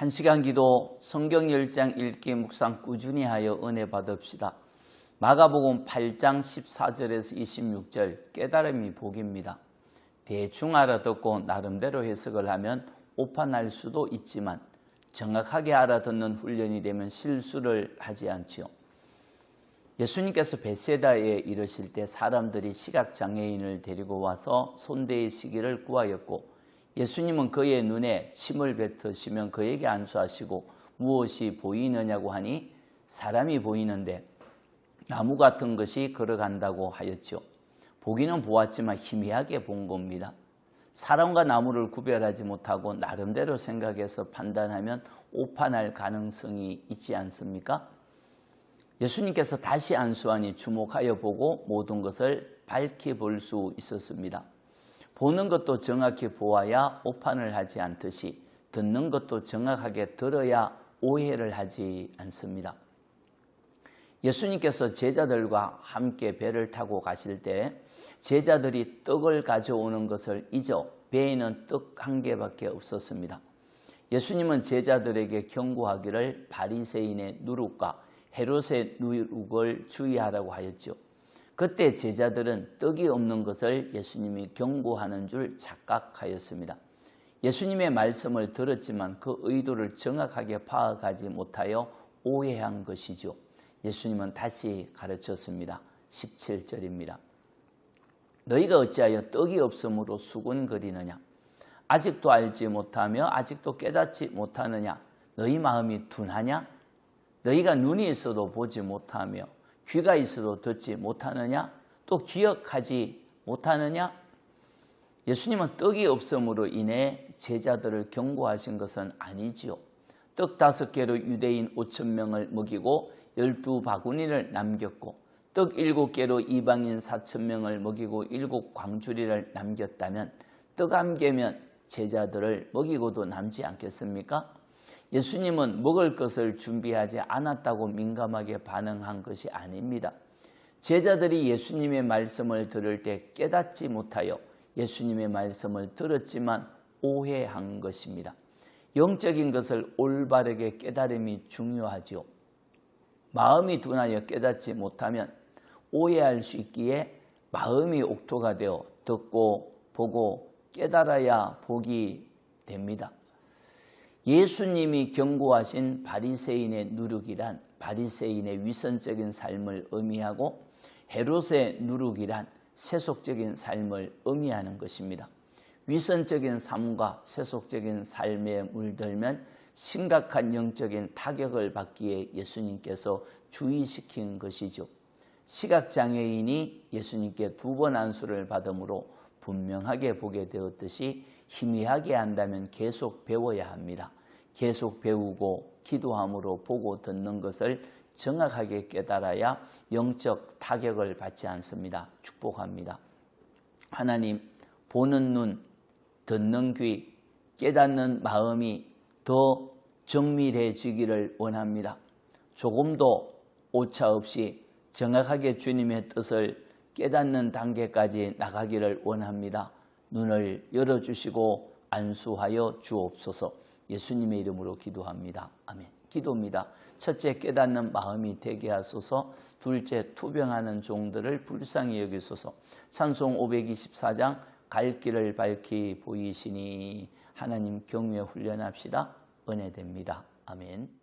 한 시간 기도 성경 열장 읽기 묵상 꾸준히 하여 은혜 받읍시다. 마가복음 8장 14절에서 26절 깨달음이 복입니다. 대충 알아듣고 나름대로 해석을 하면 오판할 수도 있지만 정확하게 알아듣는 훈련이 되면 실수를 하지 않지요. 예수님께서 베세다에 이르실 때 사람들이 시각장애인을 데리고 와서 손대의 시기를 구하였고 예수님은 그의 눈에 침을 뱉으시면 그에게 안수하시고 무엇이 보이느냐고 하니 사람이 보이는데 나무 같은 것이 걸어간다고 하였죠. 보기는 보았지만 희미하게 본 겁니다. 사람과 나무를 구별하지 못하고 나름대로 생각해서 판단하면 오판할 가능성이 있지 않습니까? 예수님께서 다시 안수하니 주목하여 보고 모든 것을 밝히 볼 수 있었습니다. 보는 것도 정확히 보아야 오판을 하지 않듯이 듣는 것도 정확하게 들어야 오해를 하지 않습니다. 예수님께서 제자들과 함께 배를 타고 가실 때 제자들이 떡을 가져오는 것을 잊어 배에는 떡 한 개밖에 없었습니다. 예수님은 제자들에게 경고하기를 바리새인의 누룩과 헤롯의 누룩을 주의하라고 하였죠. 그때 제자들은 떡이 없는 것을 예수님이 경고하는 줄 착각하였습니다. 예수님의 말씀을 들었지만 그 의도를 정확하게 파악하지 못하여 오해한 것이죠. 예수님은 다시 가르쳤습니다. 17절입니다. 너희가 어찌하여 떡이 없으므로 수군거리느냐? 아직도 알지 못하며 아직도 깨닫지 못하느냐? 너희 마음이 둔하냐? 너희가 눈이 있어도 보지 못하며 귀가 있어도 듣지 못하느냐? 또 기억하지 못하느냐? 예수님은 떡이 없음으로 인해 제자들을 경고하신 것은 아니지요. 떡 다섯 개로 유대인 5천 명을 먹이고 열두 바구니를 남겼고 떡 일곱 개로 이방인 4천 명을 먹이고 일곱 광주리를 남겼다면 떡 한 개면 제자들을 먹이고도 남지 않겠습니까? 예수님은 먹을 것을 준비하지 않았다고 민감하게 반응한 것이 아닙니다. 제자들이 예수님의 말씀을 들을 때 깨닫지 못하여 예수님의 말씀을 들었지만 오해한 것입니다. 영적인 것을 올바르게 깨달음이 중요하지요. 마음이 둔하여 깨닫지 못하면 오해할 수 있기에 마음이 옥토가 되어 듣고 보고 깨달아야 복이 됩니다. 예수님이 경고하신 바리새인의 누룩이란 바리새인의 위선적인 삶을 의미하고 헤롯의 누룩이란 세속적인 삶을 의미하는 것입니다. 위선적인 삶과 세속적인 삶에 물들면 심각한 영적인 타격을 받기에 예수님께서 주의시킨 것이죠. 시각장애인이 예수님께 두 번 안수를 받음으로 분명하게 보게 되었듯이 희미하게 한다면 계속 배워야 합니다. 계속 배우고 기도함으로 보고 듣는 것을 정확하게 깨달아야 영적 타격을 받지 않습니다. 축복합니다. 하나님, 보는 눈, 듣는 귀, 깨닫는 마음이 더 정밀해지기를 원합니다. 조금도 오차 없이 정확하게 주님의 뜻을 깨닫는 단계까지 나가기를 원합니다. 눈을 열어주시고 안수하여 주옵소서 예수님의 이름으로 기도합니다. 아멘. 기도입니다. 첫째 깨닫는 마음이 되게 하소서 둘째 투병하는 종들을 불쌍히 여기소서 찬송 524장 갈 길을 밝히 보이시니 하나님 경외 훈련합시다. 은혜됩니다. 아멘.